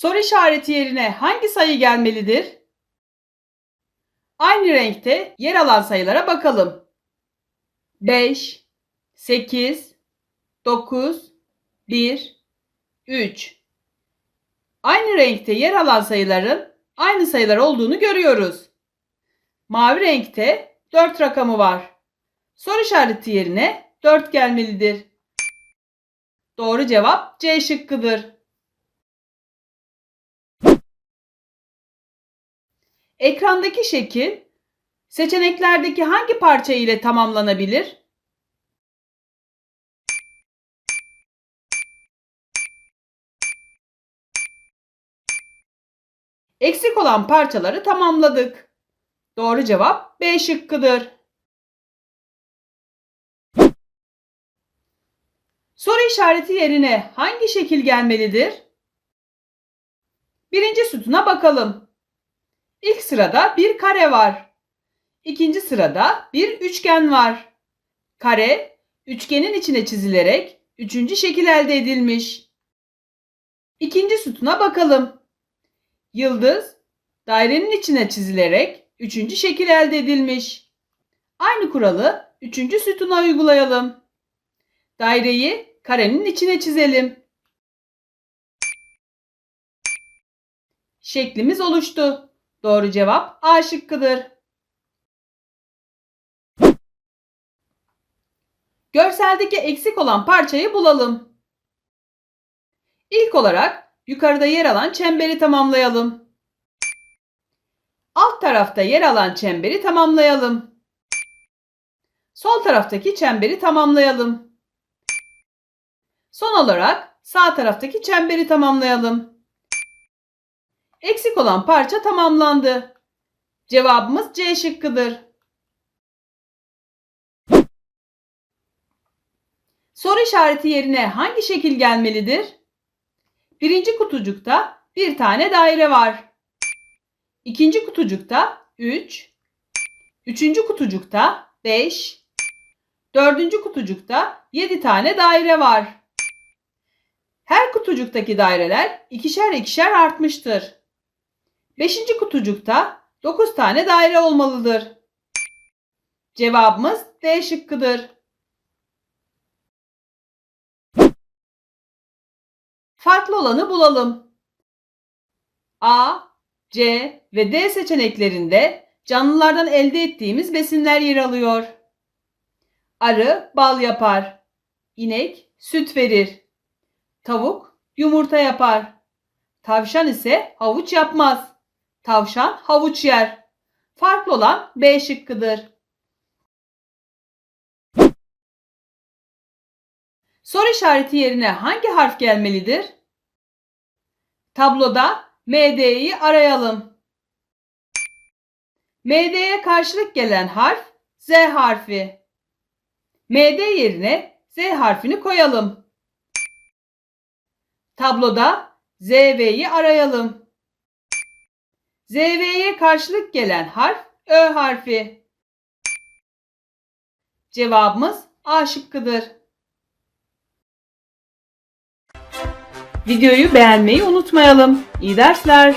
Soru işareti yerine hangi sayı gelmelidir? Aynı renkte yer alan sayılara bakalım. 5, 8, 9, 1, 3. Aynı renkte yer alan sayıların aynı sayılar olduğunu görüyoruz. Mavi renkte 4 rakamı var. Soru işareti yerine 4 gelmelidir. Doğru cevap C şıkkıdır. Ekrandaki şekil seçeneklerdeki hangi parça ile tamamlanabilir? Eksik olan parçaları tamamladık. Doğru cevap B şıkkıdır. Soru işareti yerine hangi şekil gelmelidir? Birinci sütuna bakalım. İlk sırada bir kare var. İkinci sırada bir üçgen var. Kare, üçgenin içine çizilerek üçüncü şekil elde edilmiş. İkinci sütuna bakalım. Yıldız, dairenin içine çizilerek üçüncü şekil elde edilmiş. Aynı kuralı üçüncü sütuna uygulayalım. Daireyi karenin içine çizelim. Şeklimiz oluştu. Doğru cevap A şıkkıdır. Görseldeki eksik olan parçayı bulalım. İlk olarak yukarıda yer alan çemberi tamamlayalım. Alt tarafta yer alan çemberi tamamlayalım. Sol taraftaki çemberi tamamlayalım. Son olarak sağ taraftaki çemberi tamamlayalım. Eksik olan parça tamamlandı. Cevabımız C şıkkıdır. Soru işareti yerine hangi şekil gelmelidir? Birinci kutucukta bir tane daire var. İkinci kutucukta 3, üçüncü kutucukta 5, dördüncü kutucukta 7 tane daire var. Her kutucuktaki daireler ikişer ikişer artmıştır. Beşinci kutucukta 9 tane daire olmalıdır. Cevabımız D şıkkıdır. Farklı olanı bulalım. A, C ve D seçeneklerinde canlılardan elde ettiğimiz besinler yer alıyor. Arı bal yapar. İnek süt verir. Tavuk yumurta yapar. Tavşan ise havuç yapmaz. Tavşan havuç yer. Farklı olan B şıkkıdır. Soru işareti yerine hangi harf gelmelidir? Tabloda MD'yi arayalım. MD'ye karşılık gelen harf Z harfi. MD yerine Z harfini koyalım. Tabloda ZV'yi arayalım. ZV'ye karşılık gelen harf Ö harfi. Cevabımız A şıkkıdır. Videoyu beğenmeyi unutmayalım. İyi dersler.